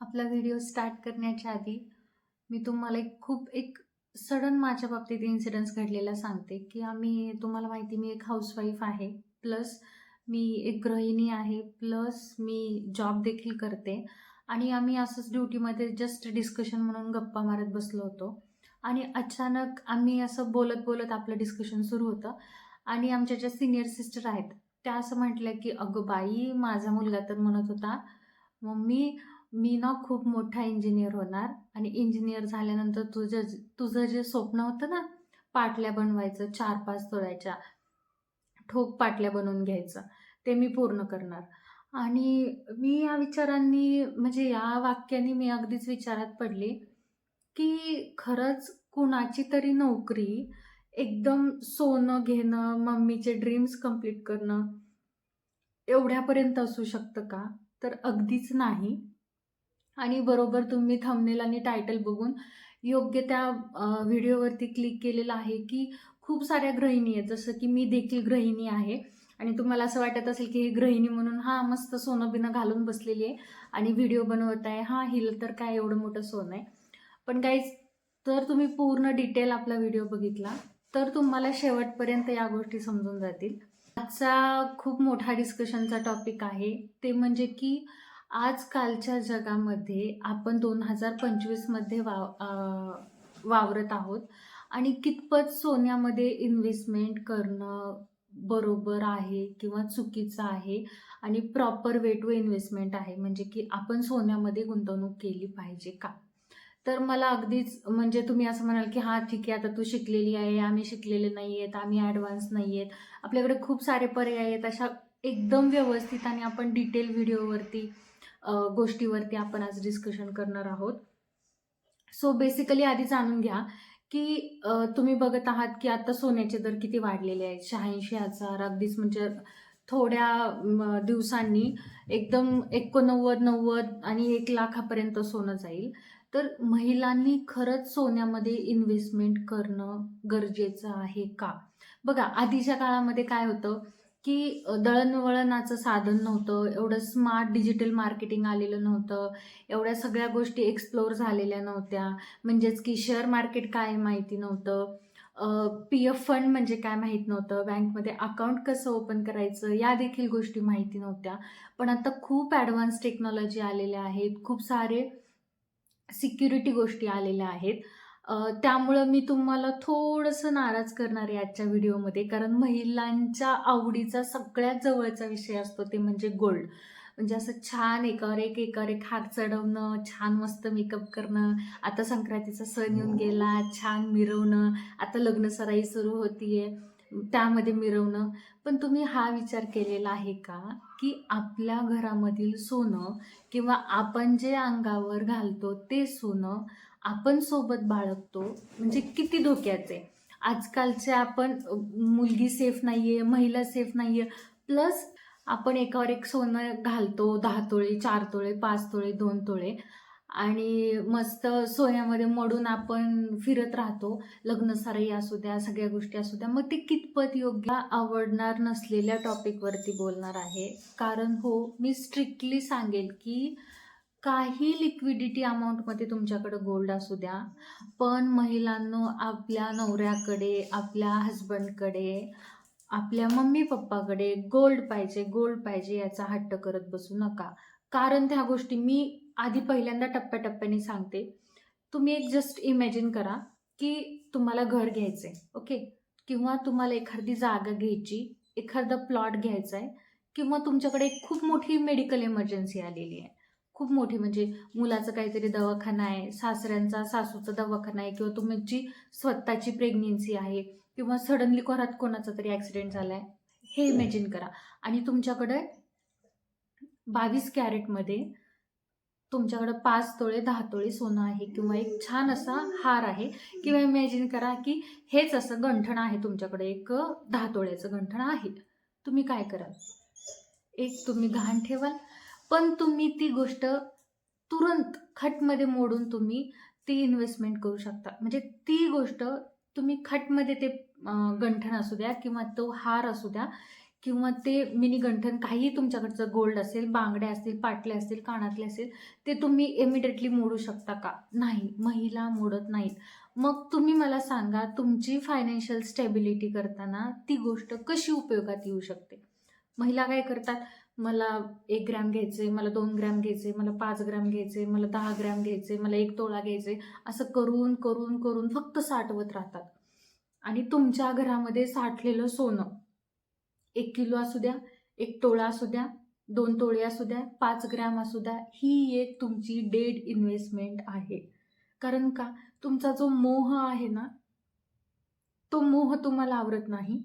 आपला video start करण्याच्या आधी मी तुम्हाला एक खूप एक सडन माझ्या बाबतीत इन्सिडन्स घडलेला सांगते की आम्ही तुम्हाला माहिती मी एक हाऊसवाईफ आहे प्लस मी एक गृहिणी आहे प्लस मी जॉब देखील करते आणि आम्ही असंच ड्युटीमध्ये जस्ट डिस्कशन म्हणून गप्पा मारत बसलो होतो. आणि अचानक आम्ही असं बोलत बोलत आपलं डिस्कशन सुरू होतं आणि आमच्या ज्या सिनियर सिस्टर आहेत त्या असं म्हटलं की अगं बाई माझा मुलगा तर म्हणत होता मम्मी मी ना खूप मोठा इंजिनियर होणार आणि इंजिनियर झाल्यानंतर तुझं तुझं जे स्वप्न होतं ना पाटल्या बनवायचं चार पाच तोळ्याच्या ठोक पाटल्या बनवून घ्यायचं ते मी पूर्ण करणार. आणि मी या विचारांनी म्हणजे या वाक्याने मी अगदीच विचारात पडले की खरंच कुणाची तरी नोकरी एकदम सोनं घेणं मम्मीचे ड्रीम्स कंप्लीट करणं एवढ्यापर्यंत असू शकतं का? तर अगदीच नाही. आणि बरोबर तुम्ही थंबनेल आणि टायटल बघून योग्य त्या व्हिडिओवरती क्लिक केलेलं आहे की खूप साऱ्या गृहिणी आहेत. जसं की मी देखील गृहिणी आहे. आणि तुम्हाला असं वाटत असेल की ही गृहिणी म्हणून हा मस्त सोनं बिनं घालून बसलेली आहे आणि व्हिडिओ बनवत आहे. हा हिला तर काय एवढं मोठं सोनं आहे. पण काहीच तर तुम्ही पूर्ण डिटेल आपला व्हिडिओ बघितला तर तुम्हाला शेवटपर्यंत या गोष्टी समजून जातील. आजचा खूप मोठा डिस्कशनचा टॉपिक आहे. ते म्हणजे की आजकालच्या जगामध्ये आपण दोन हजार पंचवीसमध्ये वाव वावरत आहोत. आणि कितपत सोन्यामध्ये इन्व्हेस्टमेंट करणं बरोबर आहे किंवा चुकीचं आहे आणि प्रॉपर वे टू इन्व्हेस्टमेंट आहे म्हणजे की आपण सोन्यामध्ये गुंतवणूक केली पाहिजे का? तर मला अगदीच म्हणजे तुम्ही असं म्हणाल की हां ठीक आहे आता तू शिकलेली आहे आम्ही शिकलेले नाही आहेत आम्ही ॲडव्हान्स नाही आहेत आपल्याकडे खूप सारे पर्याय आहेत. अशा एकदम व्यवस्थित आणि आपण डिटेल व्हिडिओवरती गोष्टीवरती आपण आज डिस्कशन करणार आहोत. सो बेसिकली आधी जाणून घ्या की तुम्ही बघत आहात की आता सोन्याचे दर किती वाढलेले आहेत. शहाऐंशी हजार अगदीच म्हणजे थोड्या दिवसांनी एकदम एकोणनव्वद नव्वद आणि एक लाखापर्यंत सोनं जाईल. तर महिलांनी खरंच सोन्यामध्ये इन्व्हेस्टमेंट करणं गरजेचं आहे का? बघा आधीच्या काळामध्ये काय होतं? की दळणवळणाचं साधन नव्हतं एवढं स्मार्ट डिजिटल मार्केटिंग आलेलं नव्हतं एवढ्या सगळ्या गोष्टी एक्सप्लोअर झालेल्या नव्हत्या. म्हणजेच की शेअर मार्केट काय माहिती नव्हतं. पी एफ फंड म्हणजे काय माहीत नव्हतं. बँकमध्ये अकाउंट कसं ओपन करायचं या देखील गोष्टी माहिती नव्हत्या. पण आता खूप ॲडव्हान्स टेक्नॉलॉजी आलेल्या आहेत खूप सारे सिक्युरिटी गोष्टी आलेल्या आहेत. त्यामुळं मी तुम्हाला थोडंसं नाराज करणार आहे आजच्या व्हिडिओमध्ये कारण महिलांच्या आवडीचा सगळ्यात जवळचा विषय असतो ते म्हणजे गोल्ड. म्हणजे असं छान एकावर एक एकावर एक हात चढवणं छान मस्त मेकअप करणं आता संक्रांतीचा सण येऊन गेला छान मिरवणं आता लग्न सराई सुरू होतीये त्यामध्ये मिरवणं. पण तुम्ही हा विचार केलेला आहे का की आपल्या घरामधील सोनं किंवा आपण जे अंगावर घालतो ते सोनं आपण सोबत बाळगतो म्हणजे किती धोक्याचे. आजकालचे आपण मुलगी सेफ नाहीये महिला सेफ नाहीये. प्लस आपण एकावर एक सोनं घालतो दहा तोळे चार तोळे पाच तोळे दोन तोळे. आणि मस्त सोन्यामध्ये मडून आपण फिरत राहतो. लग्न असू द्या सगळ्या गोष्टी असू द्या. मग ते कितपत योग्य आवडणार नसलेल्या टॉपिकवरती बोलणार आहे. कारण हो मी स्ट्रिक्टली सांगेल की काही लिक्विडिटी अमाऊंटमध्ये तुमच्याकडे गोल्ड असू द्या पण महिलांनो आपल्या नवऱ्याकडे आपल्या हजबंडकडे आपल्या मम्मी पप्पाकडे गोल्ड पाहिजे गोल्ड पाहिजे याचा हट्ट करत बसू नका. कारण त्या गोष्टी मी आधी पहिल्यांदा टप्प्याटप्प्याने सांगते. तुम्ही एक जस्ट इमॅजिन करा की तुम्हाला घर घ्यायचं आहे ओके किंवा तुम्हाला एखादी जागा घ्यायची एखादा प्लॉट घ्यायचा आहे किंवा तुमच्याकडे एक खूप मोठी मेडिकल इमर्जन्सी आलेली आहे. खूप मोठी म्हणजे मुलाचं काहीतरी दवाखाना आहे सासऱ्यांचा सासूचा दवाखाना आहे किंवा तुमची स्वतःची प्रेग्नेन्सी आहे किंवा सडनली घरात कोणाचा तरी ॲक्सिडेंट झाला आहे हे इमॅजिन करा. आणि तुमच्याकडे बावीस कॅरेटमध्ये तुमच्याकडं पाच तोळे दहा तोळे सोनं आहे किंवा एक छान असा हार आहे किंवा इमॅजिन करा की हेच असं गंठण आहे तुमच्याकडे एक दहा तोळ्याचं गंठण आहे. तुम्ही काय कराल? एक तुम्ही घाण ठेवाल पण तुम्ही ती गोष्ट तुरंत खटमध्ये मोडून तुम्ही ती इन्व्हेस्टमेंट करू शकता. म्हणजे ती गोष्ट तुम्ही खटमध्ये ते गंठण असू द्या किंवा तो हार असू द्या किंवा ते मिनी गंठन काहीही तुमच्याकडचं गोल्ड असेल बांगड्या असतील पाटले असतील कानातले असेल ते तुम्ही इमिडिएटली मोडू शकता का? नाही. महिला मोडत नाहीत. मग तुम्ही मला सांगा तुमची फायनान्शियल स्टेबिलिटी करताना ती गोष्ट कशी उपयोगात येऊ शकते? महिला काय करतात? मला एक ग्रॅम घ्यायचे मला दोन ग्रॅम घ्यायचे मला पाच ग्रॅम घ्यायचे मला दहा ग्रॅम घ्यायचे मला एक तोळा घ्यायचे असं करून करून करून फक्त साठवत राहतात. आणि तुमच्या घरामध्ये साठलेलं सोनं एक किलो असू द्या एक तोळा असू द्या दोन तोळे असू द्या पाच ग्रॅम असू द्या ही एक तुमची डेड इन्व्हेस्टमेंट आहे. कारण का? तुमचा जो मोह आहे ना तो मोह तुम्हाला आवरत नाही.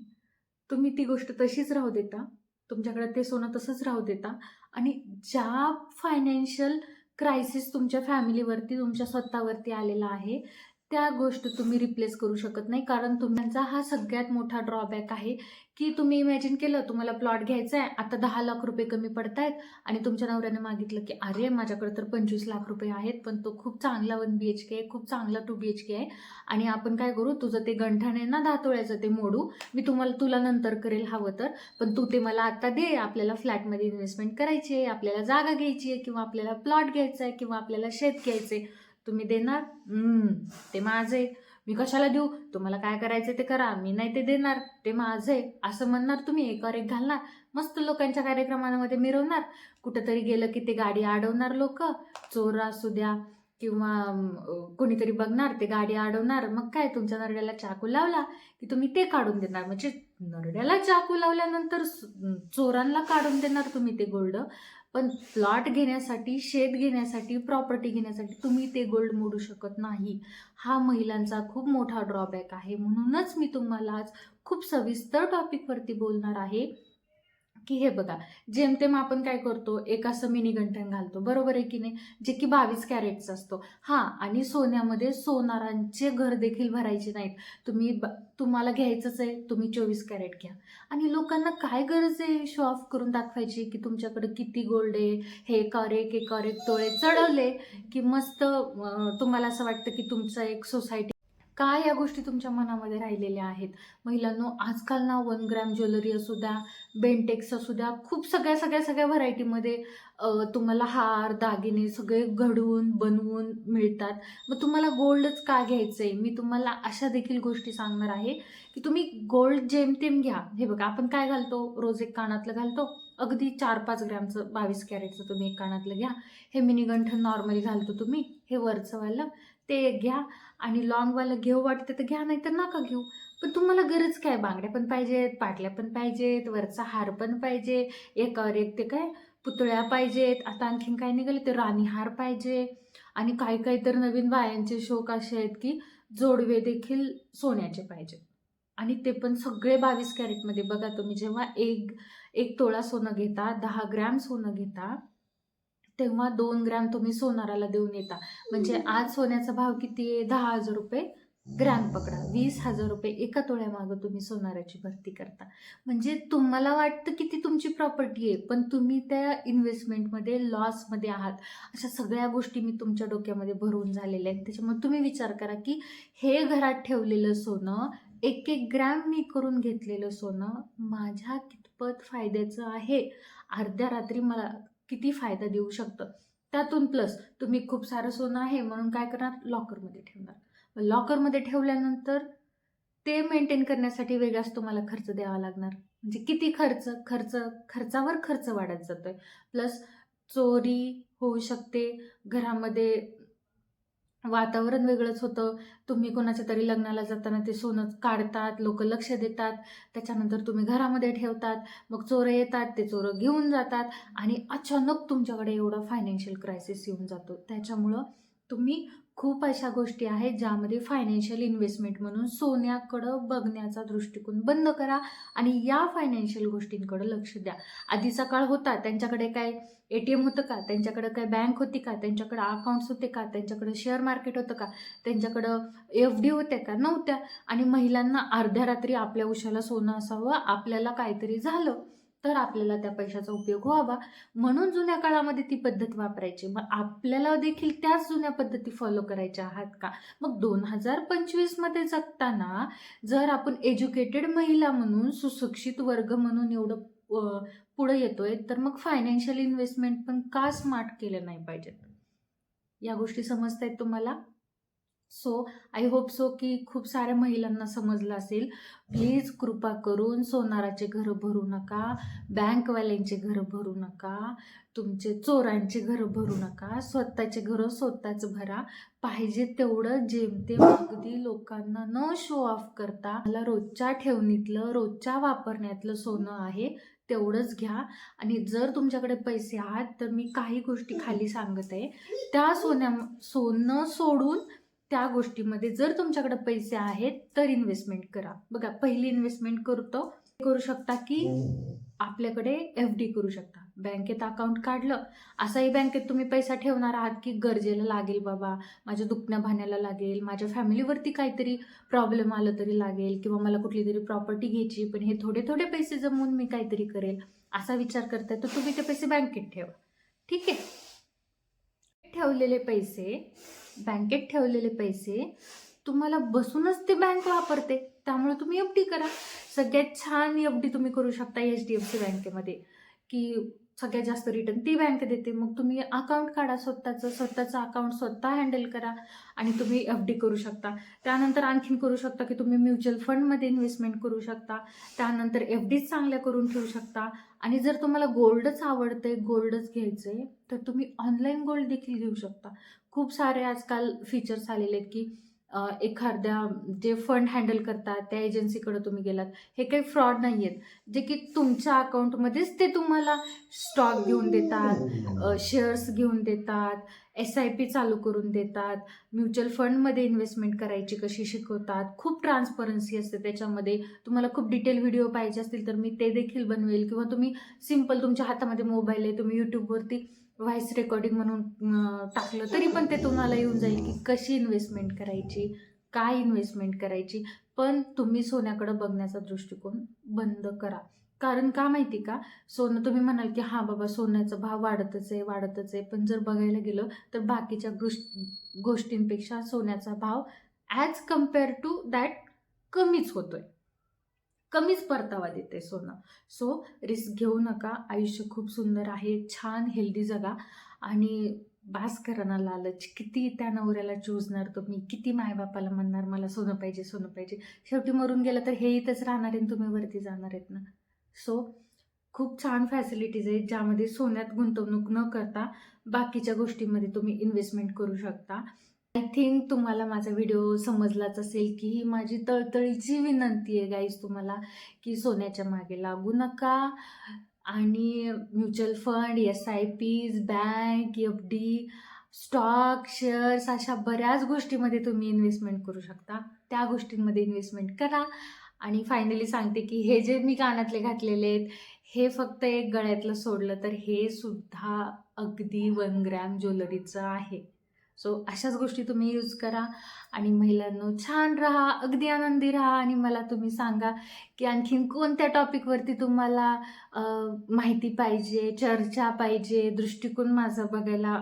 तुम्ही ती गोष्ट तशीच राहू देता. तुमच्याकडे ते सोनं तसंच राहू देता. आणि ज्या फायनान्शियल क्रायसिस तुमच्या फॅमिलीवरती तुमच्या स्वतःवरती आलेला आहे त्या गोष्ट तुम्ही रिप्लेस करू शकत नाही. कारण तुमचा हा सगळ्यात मोठा ड्रॉबॅक आहे की तुम्ही इमॅजिन केलं तुम्हाला प्लॉट घ्यायचा आहे आता दहा लाख रुपये कमी पडतायत आणि तुमच्या नवऱ्याने मागितलं की अरे माझ्याकडे तर पंचवीस लाख रुपये आहेत पण तो खूप चांगला वन बी एच के आहे खूप चांगला टू बी एच के आहे आणि आपण काय करू तुझं ते गंठण आहे ना धातोळ्याचं ते मोडू मी तुम्हाला तुला नंतर करेल हवं तर पण तू ते मला आता दे आपल्याला फ्लॅटमध्ये इन्व्हेस्टमेंट करायची आहे आपल्याला जागा घ्यायची आहे किंवा आपल्याला प्लॉट घ्यायचा आहे किंवा आपल्याला शेत घ्यायचं आहे तुम्ही देणार? ते माझं आहे. मी कशाला देऊ? तुम्हाला काय करायचं ते करा. मी नाही ते देणार. ते माझं आहे. असं म्हणणार तुम्ही. एकावर एक घालणार. मस्त लोकांच्या कार्यक्रमांमध्ये मिरवणार. कुठंतरी गेलं की ते गाडी अडवणार लोक. चोर असू द्या किंवा कोणीतरी बघणार ते गाडी अडवणार मग काय? तुमच्या नरड्याला चाकू लावला की तुम्ही ते काढून देणार. म्हणजे नरड्याला चाकू लावल्यानंतर चोरांना काढून देणार तुम्ही ते गोल्ड. पण प्लॉट घेण्यासाठी शेत घेण्यासाठी प्रॉपर्टी घेण्यासाठी तुम्ही ते गोल्ड मोडू शकत नाही. हा महिलांचा खूप मोठा ड्रॉबॅक आहे. म्हणूनच मी तुम्हाला आज खूप सविस्तर टॉपिकवरती बोलणार आहे. की हे बघा जेमतेम आपण काय करतो एक असं मिनी गंठण घालतो बरोबर आहे की नाही? जे की बावीस कॅरेटचा असतो. हां आणि सोन्यामध्ये सोनारांचे घर देखील भरायचे नाहीत. तुम्ही ब तुम्हाला घ्यायचंच आहे तुम्ही चोवीस कॅरेट घ्या. आणि लोकांना काय गरज आहे शो ऑफ करून दाखवायची? की तुमच्याकडे किती गोल्ड आहे? हे करेक एक करेक तोळे चढवले की मस्त तुम्हाला असं वाटतं की तुमचं एक सोसायटी काय या गोष्टी तुमच्या मनामध्ये राहिलेल्या आहेत? महिलांनो आजकाल ना वन ग्रॅम ज्वेलरी असू द्या बेंटेक्स असू द्या खूप सगळ्या सगळ्या सगळ्या व्हरायटीमध्ये तुम्हाला हार दागिने सगळे घडवून बनवून मिळतात. मग तुम्हाला गोल्डच का घ्यायचं आहे मी तुम्हाला अशा देखील गोष्टी सांगणार आहे. की तुम्ही गोल्ड जेमतेम घ्या. हे बघा आपण काय घालतो? रोज एक कानातलं घालतो. अगदी चार पाच ग्रॅमचं बावीस कॅरेटचं तुम्ही एक कानातलं घ्या. हे मिनीगंठन नॉर्मली घालतो तुम्ही. हे वरचंवालं ते एक घ्या. आणि लॉंगवालं घेऊ वाटतं तर घ्या नाही तर नका घेऊ. पण तुम्हाला गरज काय बांगड्या पण पाहिजेत पाटल्या पण पाहिजेत वरचा हार पण पाहिजे एकावर एक ते काय पुतळ्या पाहिजेत आता आणखीन काय निघाले? ते राणीहार पाहिजे. आणि काही काही तर नवीन बायांचे शोक असे आहेत की जोडवे देखील सोन्याचे पाहिजेत. आणि ते पण सगळे बावीस कॅरेटमध्ये. बघा तुम्ही जेव्हा एक एक तोळा सोनं घेता दहा ग्रॅम सोनं घेता तेव्हा दोन ग्रॅम तुम्ही सोनाराला देऊन येता. म्हणजे आज सोन्याचा भाव किती आहे? दहा हजार रुपये. ग्रॅम पकडा. वीस हजार रुपये एका तोळ्यामागं तुम्ही सोनाराची भरती करता. म्हणजे तुम्हाला वाटतं की ती तुमची प्रॉपर्टी आहे पण तुम्ही त्या इन्व्हेस्टमेंटमध्ये लॉसमध्ये आहात. अशा सगळ्या गोष्टी मी तुमच्या डोक्यामध्ये भरून झालेल्या आहेत. त्याच्यामुळे तुम्ही विचार करा की हे घरात ठेवलेलं सोनं एक एक ग्रॅम मी करून घेतलेलं सोनं माझ्या कितपत फायद्याचं आहे? अर्ध्या रात्री मला किती फायदा देऊ शकतं? त्यातून प्लस तुम्ही खूप सारं सोनं आहे म्हणून काय करणार? लॉकरमध्ये ठेवणार. लॉकरमध्ये ठेवल्यानंतर ते मेंटेन करण्यासाठी वेगळाच तुम्हाला खर्च द्यावा लागणार. म्हणजे किती खर्च? खर्च खर्चावर खर्च वाढत जातोय. प्लस चोरी होऊ शकते. घरामध्ये वातावरण वेगळंच होतं. तुम्ही कोणाच्या तरी लग्नाला जाताना ते सोनं काढतात लोक लक्ष देतात. त्याच्यानंतर तुम्ही घरामध्ये ठेवतात. मग चोरं येतात ते चोरं घेऊन जातात आणि अचानक तुमच्याकडे एवढा फायनान्शियल क्रायसिस येऊन जातो. त्याच्यामुळं तुम्ही खूप अशा गोष्टी आहेत ज्यामध्ये फायनान्शियल इन्व्हेस्टमेंट म्हणून सोन्याकडं बघण्याचा दृष्टिकोन बंद करा आणि या फायनान्शियल गोष्टींकडं लक्ष द्या. आधीचा काळ होता त्यांच्याकडे काय ए टी एम होतं का? त्यांच्याकडे काय बँक होती का? त्यांच्याकडे अकाउंट्स होते का? त्यांच्याकडे शेअर मार्केट होतं का? त्यांच्याकडं एफ डी होत्या का? नव्हत्या. आणि महिलांना अर्ध्या रात्री आपल्या उशाला सोनं असावं आपल्याला काहीतरी झालं. तर आपल्याला त्या पैशाचा उपयोग व्हावा. म्हणून जुन्या काळामध्ये ती पद्धत वापरायची. मग आपल्याला देखील त्याच जुन्या पद्धती फॉलो करायच्या आहात का? मग दोन हजार पंचवीसमध्ये जगताना जर आपण एज्युकेटेड महिला म्हणून सुशिक्षित वर्ग म्हणून एवढं पुढं येतोय तर मग फायनान्शियल इन्व्हेस्टमेंट पण का स्मार्ट केलं नाही पाहिजेत? या गोष्टी समजत आहेत तुम्हाला? सो आय होप सो की खूप साऱ्या महिलांना समजलं असेल. प्लीज कृपा करून सोनाराचे घरं भरू नका बँकवाल्यांचे घरं भरू नका तुमचे चोरांचे घरं भरू नका स्वतःचे घरं स्वतःच भरा. पाहिजे तेवढं जेमतेम अगदी लोकांना न शो ऑफ करता मला रोजच्या ठेवणीतलं रोजच्या वापरण्यातलं सोनं आहे तेवढंच घ्या. आणि जर तुमच्याकडे पैसे आहात तर मी काही गोष्टी खाली सांगत आहे. त्या सोन्या सोनं सोडून त्या गोष्टीमध्ये जर तुमच्याकडे पैसे आहेत तर इन्व्हेस्टमेंट करा. बघा पहिली इन्व्हेस्टमेंट करतो करू शकता की आपल्याकडे एफ डी करू शकता. बँकेत अकाउंट काढलं असाही बँकेत तुम्ही पैसा ठेवणार आहात की गरजेला लागेल बाबा माझ्या दुखण्या भाण्याला लागेल माझ्या फॅमिलीवरती काहीतरी प्रॉब्लेम आलं तरी लागेल किंवा मला कुठली तरी प्रॉपर्टी घ्यायची पण हे थोडे थोडे पैसे जमवून मी काहीतरी करेल असा विचार करताय तर तुम्ही ते पैसे बँकेत ठेवा. ठीक आहे? ठेवलेले पैसे बँकेत ठेवलेले पैसे तुम्हाला बसूनच ते बँक वापरते. त्यामुळे तुम्ही एफ डी करा. सगळ्यात छान एफ डी तुम्ही करू शकता एच डी एफ सी बँकेमध्ये. की सगळ्यात जास्त रिटर्न ती बँक देते. मग तुम्ही अकाउंट काढा स्वतःचं स्वतःचं अकाउंट स्वतः हँडल करा आणि तुम्ही एफ डी करू शकता. त्यानंतर आणखीन करू शकता की तुम्ही म्युच्युअल फंडमध्ये इन्व्हेस्टमेंट करू शकता. त्यानंतर एफ डीज चांगल्या करून ठेवू शकता. आणि जर तुम्हाला गोल्डच आवडतंय गोल्डच घ्यायचं आहे तर तुम्ही ऑनलाईन गोल्ड देखील घेऊ शकता. खूप सारे आजकाल फीचर्स आलेले आहेत की एखाद्या जे फंड हँडल करतात त्या एजन्सीकडे तुम्ही गेलात हे काही फ्रॉड नाही आहेत जे की तुमच्या अकाउंटमध्येच ते तुम्हाला स्टॉक घेऊन देतात शेअर्स घेऊन देतात एस आय पी चालू करून देतात म्युच्युअल फंडमध्ये इन्व्हेस्टमेंट करायची कशी शिकवतात खूप ट्रान्सपरन्सी असते त्याच्यामध्ये. तुम्हाला खूप डिटेल व्हिडिओ पाहिजे असतील तर मी ते देखील बनवेल किंवा तुम्ही सिंपल तुमच्या हातामध्ये मोबाईल आहे तुम्ही यूट्यूबवरती व्हॉइस रेकॉर्डिंग म्हणून टाकलं तरी पण ते तुम्हाला येऊन जाईल की कशी इन्व्हेस्टमेंट करायची काय इन्व्हेस्टमेंट करायची. पण तुम्ही सोन्याकडे बघण्याचा दृष्टिकोन बंद करा. कारण का माहिती का? सोनं तुम्ही म्हणाल की हां बाबा सोन्याचा भाव वाढतच आहे वाढतच आहे. पण जर बघायला गेलं तर बाकीच्या गोष् गोष्टींपेक्षा सोन्याचा भाव ॲज कंपेअर टू दॅट कमीच होतोय. कमीच परतावा देते सोनं. सो रिस्क घेऊ नका. आयुष्य खूप सुंदर आहे. छान हेल्दी जगा. आणि बास करा लालच. किती त्या नवऱ्याला चोजणार तुम्ही? किती मायबापाला म्हणणार मला सोनं पाहिजे सोनं पाहिजे. शेवटी मरून गेलं तर हे इथंच राहणार आहे तुम्ही वरती जाणार आहेत ना? सो खूप छान फॅसिलिटीज आहेत ज्यामध्ये सोन्यात गुंतवणूक न करता बाकीच्या गोष्टींमध्ये तुम्ही इन्व्हेस्टमेंट करू शकता. आय थिंक तुम्हाला माझा व्हिडिओ समजलाच असेल की ही माझी तळतळीची विनंती आहे गाईज तुम्हाला की सोन्याच्या मागे लागू नका. आणि mutual fund S I Ps bank F D stock shares अशा बऱ्याच गोष्टीमध्ये तुम्ही इन्व्हेस्टमेंट करू शकता. त्या गोष्टींमध्ये इन्व्हेस्टमेंट करा. आणि फायनली सांगते की हे जे मी कानातले घातलेले आहेत हे फक्त एक गळ्यातलं सोडलं तर हे सुद्धा अगदी वन ग्रॅम ज्वेलरीचं आहे. सो अशाच गोष्टी तुम्ही यूज करा आणि महिलांनो छान राहा अगदी आनंदी राहा आणि मला तुम्ही सांगा की आणखीन कोणत्या टॉपिकवरती तुम्हाला माहिती पाहिजे चर्चा पाहिजे दृष्टिकोन माझा बघायला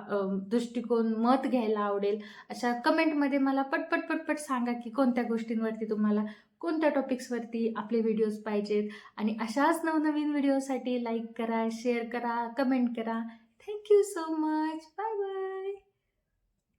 दृष्टिकोन मत घ्यायला आवडेल अशा कमेंटमध्ये मला पटपट पटपट सांगा की कोणत्या गोष्टींवरती तुम्हाला कोणत्या टॉपिक्सवरती आपले व्हिडिओज पाहिजेत. आणि अशाच नवनवीन व्हिडिओसाठी लाईक करा शेअर करा कमेंट करा. Thank you so much bye bye